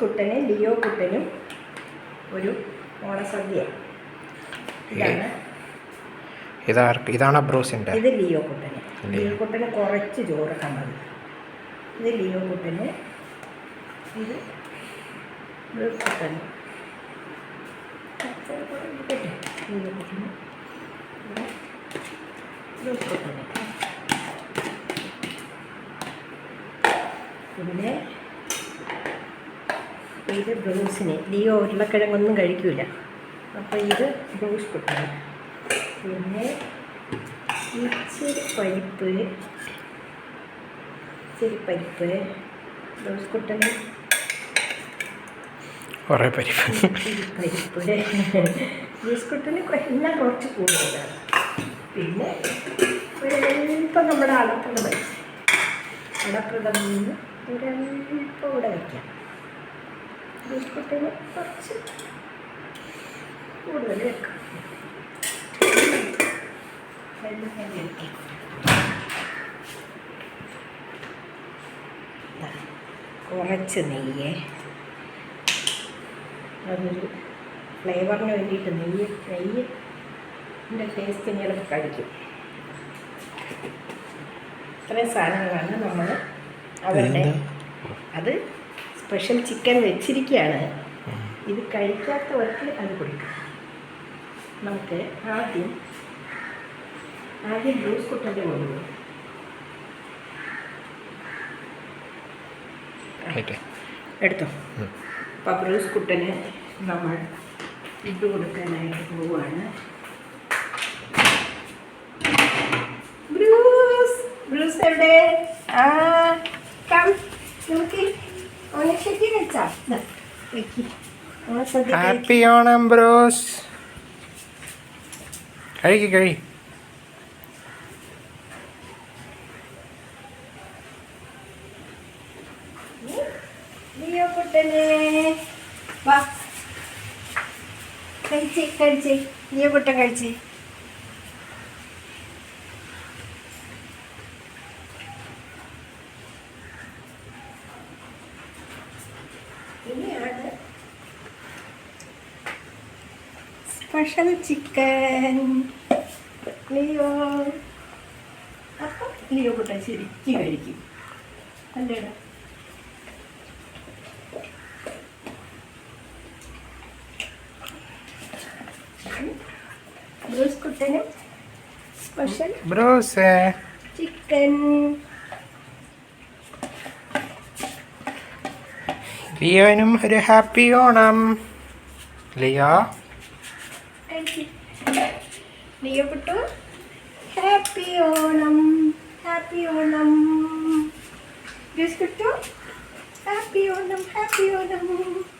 കുട്ടനും Leo കുട്ടനും ഒരു ഓണസദ്യ. ഇതാണ്. ഇതാർക്ക് ഇതാണ് ബ്രോസിന്റെ ഇത് ലിയോ കുട്ടന്. ലിയോ. കുട്ടന് കുറച്ച് ചോറൊക്കെ മതി ഇത് ലിയോ കുട്ടന്. ഇത് കുട്ടന്. ലിയോ കുട്ടന്. പിന്നെ ഇത് ബ്രൂസിന് ലിയോ ഉരുളക്കിഴങ്ങൊന്നും കഴിക്കൂല. അപ്പോൾ ഇത് ബ്രൂസ് കുട്ടന് പിന്നെ ഇച്ചിരി പരിപ്പ് ഇച്ചിരി പരിപ്പ് ബ്രൂസ് കുട്ടന് കുറേ പരിപ്പ്. പരിപ്പ്. ബ്രൂസ് കുട്ടന് എല്ലാം കുറച്ച് കൂടുതലാണ്. പിന്നെ ഒരല്പം നമ്മുടെ അടപ്രഥം വയ്ക്കും അടപ്രഥം നിന്ന് ഒരല്പം കൂടെ വയ്ക്കാം ബ്ലൗസ് കുറച്ച് കൂടുതൽ വെക്കാം. എല്ലാം ഞാൻ വെക്കാം കുറച്ച് നെയ്യ്. അതൊരു ഫ്ലേവറിന് വേണ്ടിയിട്ട് നെയ്യ് നെയ്യ് എന്റെ ടേസ്റ്റ് ഇങ്ങനെ കഴിക്കും. ഇത്രയും സാധനങ്ങളാണ് നമ്മൾ അവരുടെ അത് സ്പെഷ്യൽ ചിക്കൻ വെച്ചിരിക്കുകയാണ് ഇത് കഴിക്കാത്തവർക്ക് അത് കൊടുക്കും. നമുക്ക് ആദ്യം ആദ്യം ജ്യൂസ് കുട്ടന്റെ കൊണ്ടുപോകും എടുത്തോ. അപ്പം ബ്രൂസ് കുട്ടന് നമ്മൾ ഇട്ട് കൊടുക്കാനായിട്ട് പോവുകയാണ് ബ്രൂസ് ബ്രൂസ് എവിടെ ആ കം നമുക്ക് ഓണശക്തി വെച്ചാ വെക്കി ഓണസദ്യ കഴിക്ക്. ഹാപ്പി ഓണം ബ്രോസ് കഴിക്ക് കഴി. കഴിച്ചേ കഴിച്ച്. ലിയോ കുട്ടൻ കഴിച്ച്. ഇനിയാണ് special chicken Leo appam Leo Kuttan ശരിക്കും കഴിക്കും. അല്ലേടാ? ബ്രൂസ് കുട്ടനും സ്പെഷ്യൽ ബ്രൂസ്. ചിക്കൻ ലിയോനും ഒരു happy Onam. Leo? Leo puttu happy Onam happy Onam. Juice Kittu happy Onam happy Onam.